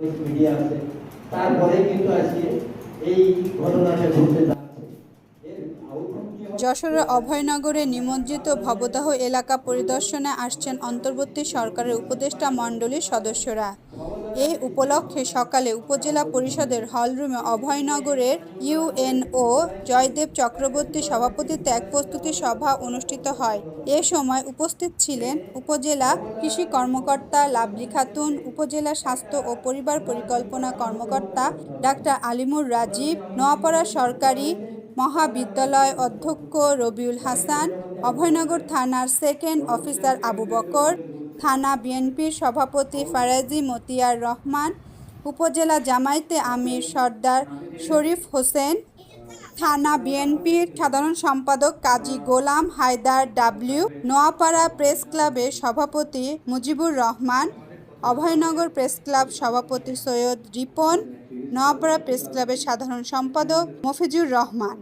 Media আছে। তারপরে কিন্তু আজকে এই ঘটনাটা ঘটতে? যশোরের অভয়নগরে নিমজ্জিত ভবদাহ এলাকা পরিদর্শনে আসছেন অন্তর্বর্তী সরকারের উপদেষ্টা মণ্ডলীর সদস্যরা। এই উপলক্ষে সকালে উপজেলা পরিষদের হলরুমে অভয়নগরের ইউএনও জয়দেব চক্রবর্তী সভাপতিত্বে এক প্রস্তুতি সভা অনুষ্ঠিত হয়। এ সময় উপস্থিত ছিলেন উপজেলা কৃষি কর্মকর্তা লাভলি খাতুন, উপজেলা স্বাস্থ্য ও পরিবার পরিকল্পনা কর্মকর্তা ডাক্তার আলিমুর রাজীব, নোয়াপাড়া সরকারি মহাবিদ্যালয় অধ্যক্ষ রবিউল হাসান, অভয়নগর থানার সেকেন্ড অফিসার আবু বকর থানা বিএনপির সভাপতি ফারাজি মতিয়ার রহমান, উপজেলা জামায়াতে আমির সর্দার শরীফ হোসেন, থানা বিএনপির সাধারণ সম্পাদক কাজী গোলাম হায়দার ডাব্লিউ, নোয়াপাড়া প্রেস ক্লাবের সভাপতি মুজিবুর রহমান, অভয়নগর প্রেস ক্লাব সভাপতি সৈয়দ রিপন, নোয়াপাড়া প্রেস ক্লাবের সাধারণ সম্পাদক মফিজুর রহমান।